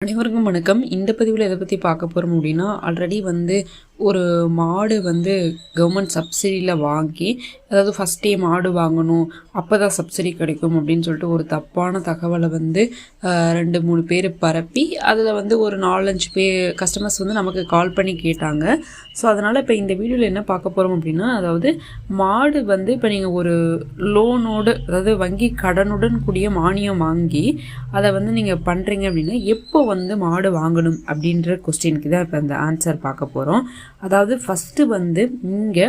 அனைவருக்கும் வணக்கம். இந்த பதிவில் எதை பற்றி பார்க்க போகிறோம் அப்படின்னா ஆல்ரெடி வந்து ஒரு மாடு வந்து கவர்மெண்ட் சப்சிடியில் வாங்கி அதாவது ஃபஸ்ட்டே மாடு வாங்கணும் அப்போ தான் சப்சிடி கிடைக்கும் அப்படின்னு சொல்லிட்டு ஒரு தப்பான தகவலை வந்து ரெண்டு மூணு பேர் பரப்பி அதில் வந்து ஒரு நாலஞ்சு பேர் கஸ்டமர்ஸ் வந்து நமக்கு கால் பண்ணி கேட்டாங்க. ஸோ அதனால் இப்போ இந்த வீடியோவில் என்ன பார்க்க போகிறோம் அப்படின்னா அதாவது மாடு வந்து இப்போ நீங்கள் ஒரு லோனோடு அதாவது வங்கி கடனுடன் கூடிய மானியம் வாங்கி அதை வந்து நீங்கள் பண்ணுறீங்க அப்படின்னா எப்போ வந்து மாடு வாங்கணும் அப்படின்ற கொஸ்டினுக்கு தான் இப்போ அந்த ஆன்சர் பார்க்க போகிறோம் அதாவது ஃபஸ்ட்டு வந்து இங்கே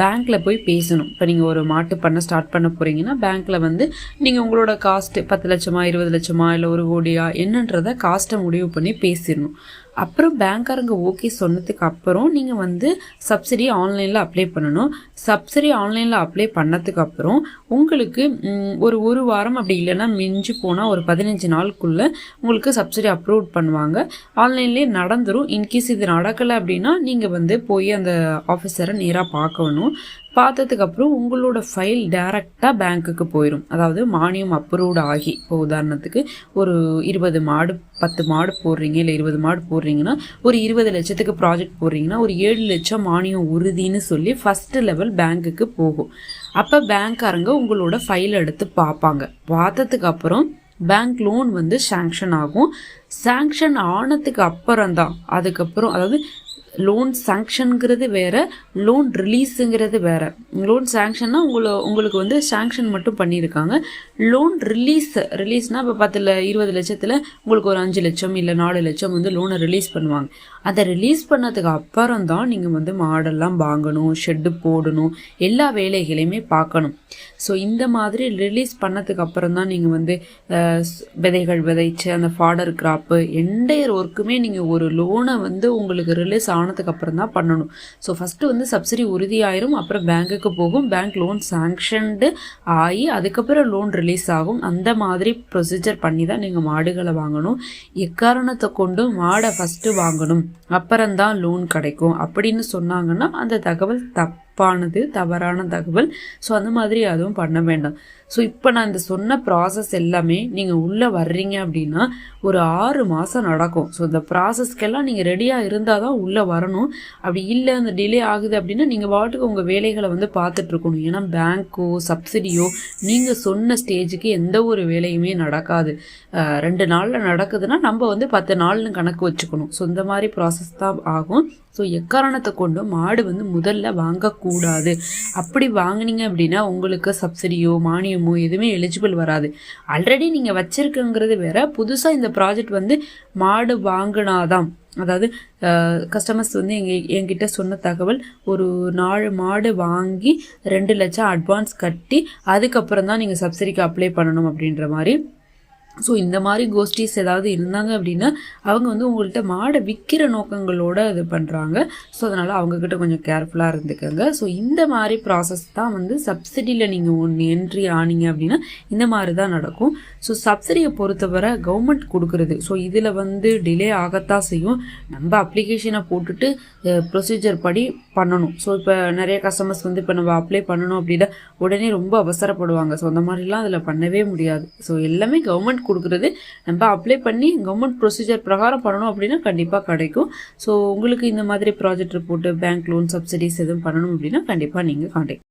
பேங்க்கில் போய் பேசணும். இப்போ நீங்கள் ஒரு மாட்டு பண்ண ஸ்டார்ட் பண்ண போகிறீங்கன்னா பேங்க்கில் வந்து நீங்கள் உங்களோட காஸ்ட்டு பத்து லட்சமா இருபது லட்சமா இல்லை ஒரு கோடியா என்னன்றதை காஸ்ட்டை முடிவு பண்ணி பேசிடணும். அப்புறம் பேங்க்காரங்க ஓகே சொன்னதுக்கு அப்புறம் நீங்கள் வந்து சப்சிடி ஆன்லைனில் அப்ளை பண்ணணும். சப்சிடி ஆன்லைனில் அப்ளை பண்ணதுக்கு அப்புறம் உங்களுக்கு ஒரு ஒரு வாரம் அப்படி இல்லைன்னா மிஞ்சி போனால் ஒரு பதினஞ்சு நாளுக்குள்ளே உங்களுக்கு சப்சிடி அப்ரூவ் பண்ணுவாங்க. ஆன்லைன்லேயே நடந்துடும் இன்கேஸ் இது நடக்கலை அப்படின்னா நீங்கள் வந்து போய் அந்த ஆஃபீஸரை நேராக பார்க்கணும். பார்த்ததுக்கப்புறம் உங்களோட ஃபைல் டைரெக்டாக பேங்க்குக்கு போயிடும் அதாவது மானியம் அப்ரூவ்டு ஆகி இப்போ உதாரணத்துக்கு ஒரு இருபது மாடு பத்து மாடு போடுறீங்க இல்லை இருபது மாடு போடுறீங்கன்னா ஒரு இருபது லட்சத்துக்கு ப்ராஜெக்ட் போடுறீங்கன்னா ஒரு ஏழு லட்சம் மானியம் உறுதின்னு சொல்லி ஃபஸ்ட்டு லெவல் பேங்க்குக்கு போகும். அப்போ பேங்க்காரங்க உங்களோட ஃபைல் எடுத்து பார்ப்பாங்க. பார்த்ததுக்கு அப்புறம் பேங்க் லோன் வந்து சேங்ஷன் ஆகும். சேங்ஷன் ஆனதுக்கு அப்புறம் தான் அதுக்கப்புறம் அதாவது லோன் சாங்ஷனுங்கிறது வேறு லோன் ரிலீஸுங்கிறது வேறு. லோன் சாங்ஷன்னா உங்களை உங்களுக்கு வந்து சாங்ஷன் மட்டும் பண்ணியிருக்காங்க லோன் ரிலீஸ் ரிலீஸ்னால் இப்போ பத்தில் இருபது லட்சத்தில் உங்களுக்கு ஒரு அஞ்சு லட்சம் இல்லை நாலு லட்சம் வந்து லோனை ரிலீஸ் பண்ணுவாங்க. அதை ரிலீஸ் பண்ணதுக்கு அப்புறம் தான் நீங்கள் வந்து மாடெல்லாம் வாங்கணும் ஷெட்டு போடணும் எல்லா வேலைகளையுமே பார்க்கணும். ஸோ இந்த மாதிரி ரிலீஸ் பண்ணதுக்கு அப்புறம் தான் நீங்கள் வந்து விதைகள் விதைச்சு அந்த ஃபாடர் கிராப்பு எண்டையர் ஒர்க்குமே நீங்கள் ஒரு லோனை வந்து உங்களுக்கு ரிலீஸ் ஆனதுக்கு அப்புறம் தான் பண்ணணும். ஸோ ஃபஸ்ட்டு வந்து சப்சிடி உறுதியாயிரும் அப்புறம் பேங்க்குக்கு போகும். பேங்க் லோன் சாங்ஷன்டு ஆகி அதுக்கப்புறம் லோன் ரிலீஸ் ஆகும். அந்த மாதிரி ப்ரொசீஜர் பண்ணி தான் நீங்கள் மாடுகளை வாங்கணும். எக்காரணத்தை கொண்டு மாடை ஃபஸ்ட்டு வாங்கணும். அப்புறம்தான் லோன் கிடைக்கும். அப்படின்னு சொன்னாங்கன்னா அந்த தகவல் தப்பு தப்பானது தவறான தகவல். ஸோ அந்த மாதிரி அதுவும் பண்ண வேண்டாம். ஸோ இப்போ நான் இந்த சொன்ன ப்ராசஸ் எல்லாமே நீங்கள் உள்ளே வர்றீங்க அப்படின்னா ஒரு ஆறு மாதம் நடக்கும். ஸோ இந்த ப்ராசஸ்க்கெல்லாம் நீங்கள் ரெடியாக இருந்தால் தான் உள்ளே வரணும். அப்படி இல்லை அந்த டிலே ஆகுது அப்படின்னா நீங்கள் வாட்டுக்கு உங்கள் வேலைகளை வந்து பார்த்துட்ருக்கணும் ஏன்னா பேங்க்கோ சப்சிடியோ நீங்கள் சொன்ன ஸ்டேஜுக்கு எந்த ஒரு வேலையுமே நடக்காது. ரெண்டு நாளில் நடக்குதுன்னா நம்ம வந்து பத்து நாள்னு கணக்கு வச்சுக்கணும். ஸோ இந்த மாதிரி ப்ராசஸ் தான் ஆகும். ஸோ எக்காரணத்தை கொண்டு மாடு வந்து முதல்ல வாங்கக்கூடாது. கூடாது அப்படி வாங்கினீங்க அப்படின்னா உங்களுக்கு சப்சிடியோ மானியமோ எதுவுமே எலிஜிபிள் வராது. ஆல்ரெடி நீங்கள் வச்சுருக்கங்கிறது வேற. புதுசாக இந்த ப்ராஜெக்ட் வந்து மாடு வாங்கினாதான். அதாவது கஸ்டமர்ஸ் வந்து எங்கள் என்கிட்ட சொன்ன தகவல் ஒரு நாலு மாடு வாங்கி ரெண்டு லட்சம் அட்வான்ஸ் கட்டி அதுக்கப்புறம் தான் நீங்கள் சப்சிடிக்கு அப்ளை பண்ணணும் அப்படின்ற மாதிரி. ஸோ இந்த மாதிரி கோஷ்டிஸ் ஏதாவது இருந்தாங்க அப்படின்னா அவங்க வந்து உங்கள்கிட்ட மாடை விற்கிற நோக்கங்களோடு இது பண்ணுறாங்க ஸோ அதனால் அவங்கக்கிட்ட கொஞ்சம் கேர்ஃபுல்லாக இருந்துக்கோங்க. ஸோ இந்த மாதிரி ப்ராசஸ் தான் வந்து சப்சிடியில் நீங்கள் ஒன்று என்ட்ரி ஆனீங்க அப்படின்னா இந்த மாதிரி தான் நடக்கும். ஸோ சப்சிடியை பொறுத்தவரை கவர்மெண்ட் கொடுக்குறது. ஸோ இதில் வந்து டிலே ஆகத்தான் செய்யும். நம்ம அப்ளிகேஷனை போட்டுட்டு ப்ரொசீஜர் படி பண்ணணும். ஸோ இப்போ நிறைய கஸ்டமர்ஸ் வந்து இப்போ நம்ம அப்ளை பண்ணணும் அப்படின்னா உடனே ரொம்ப அவசரப்படுவாங்க. ஸோ அந்த மாதிரிலாம் அதில் பண்ணவே முடியாது. ஸோ எல்லாமே கவர்மெண்ட் கொடுக்குறது. நம்ம அப்ளை பண்ணி கவர்மெண்ட் ப்ரொசீஜர் பிரகாரம் பண்ணணும் அப்படின்னா கண்டிப்பாக கிடைக்கும். ஸோ உங்களுக்கு இந்த மாதிரி project report bank loan subsidies எதுவும் பண்ணணும் அப்படின்னா கண்டிப்பாக நீங்கள் காண்டாக்ட்